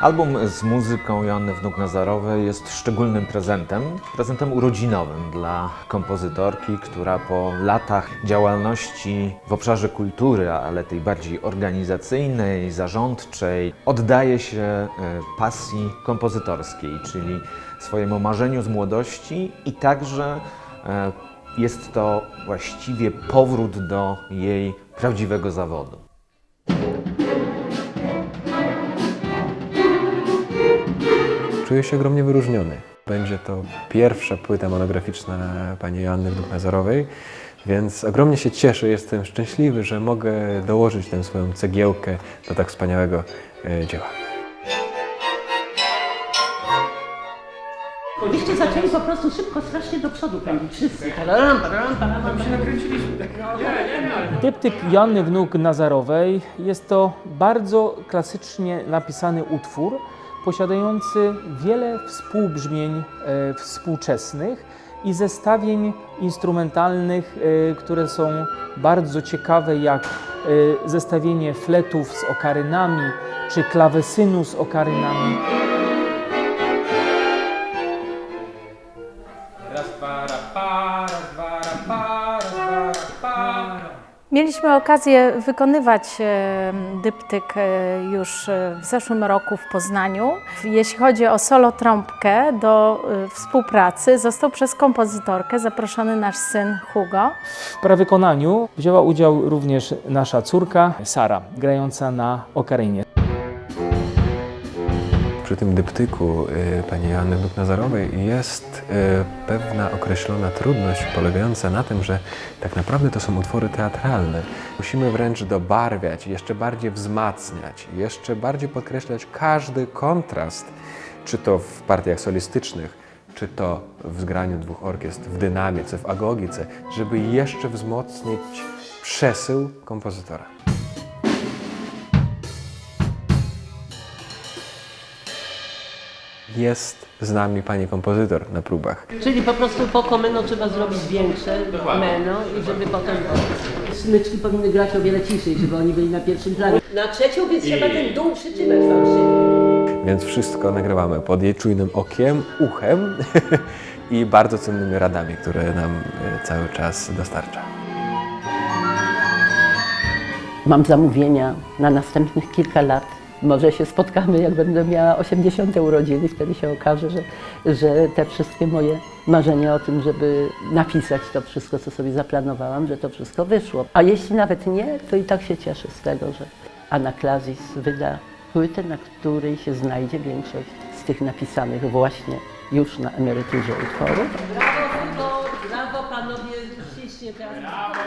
Album z muzyką Joanny Wnuk-Nazarowej jest szczególnym prezentem, prezentem urodzinowym dla kompozytorki, która po latach działalności w obszarze kultury, ale tej bardziej organizacyjnej, zarządczej, oddaje się e, pasji kompozytorskiej, czyli swojemu marzeniu z młodości i także e, jest to właściwie powrót do jej prawdziwego zawodu. Czuję się ogromnie wyróżniony. Będzie to pierwsza płyta monograficzna pani Joanny Wduk-Nazarowej, więc ogromnie się cieszę, jestem szczęśliwy, że mogę dołożyć tę swoją cegiełkę do tak wspaniałego e, dzieła. Wyście zaczęli po prostu szybko, strasznie do przodu pędzić. Wszyscy. Pararam, pararam, pararam. Dyptyk Joanny Wnuk Nazarowej jest to bardzo klasycznie napisany utwór, posiadający wiele współbrzmień e, współczesnych i zestawień instrumentalnych, e, które są bardzo ciekawe, jak e, zestawienie fletów z okarynami, czy klawesynu z okarynami. Mieliśmy okazję wykonywać e, dyptyk e, już e, w zeszłym roku w Poznaniu. Jeśli chodzi o solo trąbkę do współpracy, został przez kompozytorkę zaproszony nasz syn Hugo. W prawykonaniu wzięła udział również nasza córka Sara, grająca na okarynie. Przy tym dyptyku y, pani Joanny Wduk-Nazarowej jest y, pewna określona trudność polegająca na tym, że tak naprawdę to są utwory teatralne. Musimy wręcz dobarwiać, jeszcze bardziej wzmacniać, jeszcze bardziej podkreślać każdy kontrast, czy to w partiach solistycznych, czy to w zgraniu dwóch orkiestr, w dynamice, w agogice, żeby jeszcze wzmocnić przesył kompozytora. Jest z nami pani kompozytor na próbach. Czyli po prostu po meno trzeba zrobić większe meno i żeby potem smyczki powinny grać o wiele ciszej, żeby oni byli na pierwszym planie. Na trzecią więc trzeba ten dół przytrzymać fałszywy. Więc wszystko nagrywamy pod jej czujnym okiem, uchem i bardzo cennymi radami, które nam e, cały czas dostarcza. Mam zamówienia na następnych kilka lat. Może się spotkamy, jak będę miała 80 urodziny, wtedy się okaże, że, że te wszystkie moje marzenia o tym, żeby napisać to wszystko, co sobie zaplanowałam, że to wszystko wyszło. A jeśli nawet nie, to i tak się cieszę z tego, że Anaklazis wyda płytę, na której się znajdzie większość z tych napisanych właśnie już na emeryturze utworów. Brawo, Hugo, brawo panowie, ślicznie teraz. Brawo.